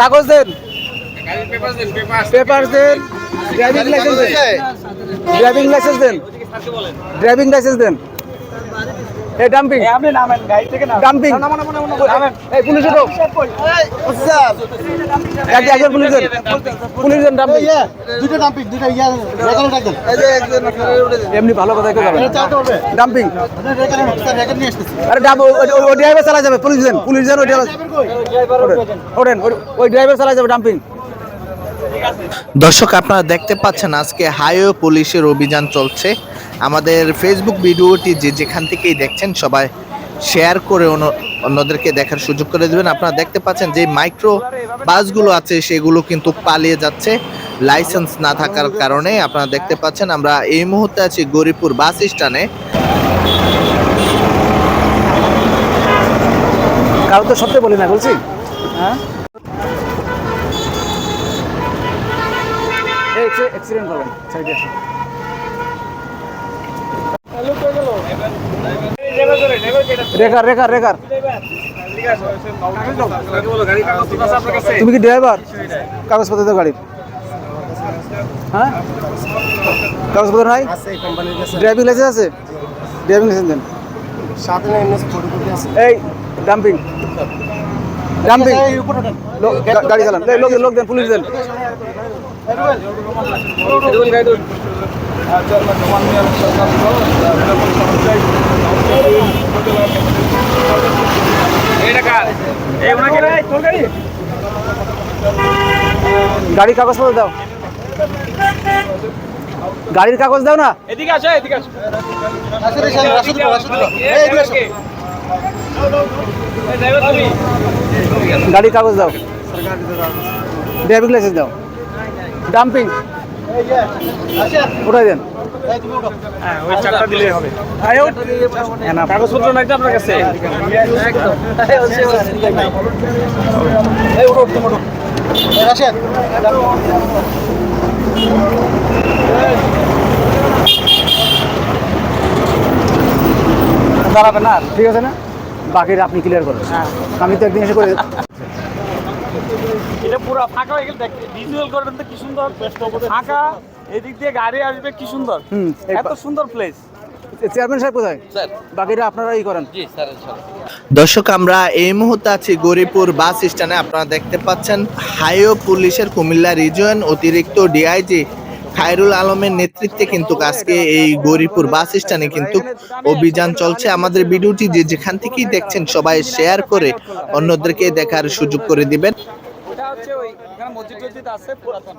কাগজ দেন। পেপার দেন। ড্রাইভিং লাইসেন্স দেন। ড্রাইভিং লাইসেন্স দেন। ড্রাইভিং লাইসেন্স দেন। এই ডাম্পিং আপনি নামেন গাড়ি থেকে নামেন। ডাম্পিং এই পুলিশ উঠো। এক একজন পুলিশ পুলিশ। দেন ডাম্পিং দুটো ডাম্পিং দুটো ইয়া রেকর্ড রাখেন এমনি ভালো কথা কেউ যাবে না। চালতে হবে। ডাম্পিং রেকর্ড নিয়ে আসতেছি। আরে ডাব ওই ড্রাইভার চালা যাবে পুলিশ দেন। পুলিশ দেন ওই ড্রাইভার ওঠেন। ওই ড্রাইভার চালা যাবে ডাম্পিং দর্শক আপনারা দেখতে পাচ্ছেন আজকে হাইওয়ে পুলিশের অভিযান চলছে। আমাদের ফেসবুক ভিডিওটি যে যেখান থেকেই দেখছেন সবাই শেয়ার করে অন্য- অন্যদেরকে দেখার সুযোগ করে দেবেন। আপনারা দেখতে পাচ্ছেন যে মাইক্রো বাসগুলো আছে সেগুলো কিন্তু পালিয়ে যাচ্ছে। লাইসেন্স না থাকার কারণে আপনারা দেখতে পাচ্ছেন আমরা এই মুহূর্তে আছি গরিপুর বাস স্ট্যান্ডে। কারও তো সত্যি বলি না বলছি। হ্যাঁ? করবেন সাইডে আসুন। রেকার রেকার রেকার তুমি কি ড্রাইভার কাগজপত্র তো গাড়ির হ্যাঁ কাগজপত্র নাই ড্রাইভিং লাইসেন্স আছে ড্রাইভিং লাইসেন্স দেন এই ডাম্পিং ডাম্পিং গাড়ি চালান লোক লোক দেন পুলিশ দেন গাড়ির কাগজপত্র দাও। গাড়ির কাগজ দাও না? এদিকে আসো এদিকে আসো। রাশিদ এসে রাশিদ রাশিদ এই এদিকে আসো। ড্রাইভার তুমি গাড়ির কাগজ দাও। ড্রাইভিং লাইসেন্স দাও। ডাম্পিং এই যে রাশিদ ওটাই দেন। হ্যাঁ ওই চারটা দিলেই হবে। কাগজপত্র নাই আপনার কাছে? এই উঠো তুমি উঠো। এই দাঁড়াবেন না ঠিক আছে না? বাকিটা আপনি ক্লিয়ার করবেন আমি তো একদিন এসে করে এটা পুরো ফাঁকা হয়ে গেলে ভিজুয়াল করবেন তো কি সুন্দর। ফাঁকা। এদিক দিয়ে গাড়ি আসবে কি সুন্দর। হুম, এত সুন্দর প্লেস চেয়ারম্যান সাহেব কোথায়? বাকিটা আপনারা ই করেন। দর্শক আমরা এই মুহূর্তে আছি গরিপুর বাস স্ট্যান্ডে। আপনারা দেখতে পাচ্ছেন হাইও পুলিশের কুমিল্লা রিজিয়ন অতিরিক্ত ডিআইজি খায়রুল আলমের নেতৃত্বে কিন্তু আজকে এই গরিপুর বাস স্ট্যান্ডে কিন্তু অভিযান চলছে। আমাদের ভিডিওটি যে যেখান থেকেই দেখছেন সবাই শেয়ার করে অন্যদেরকে দেখার সুযোগ করে দিবেন। এটা হচ্ছে ওই এখানে মসজিদ আছে পুরাতন।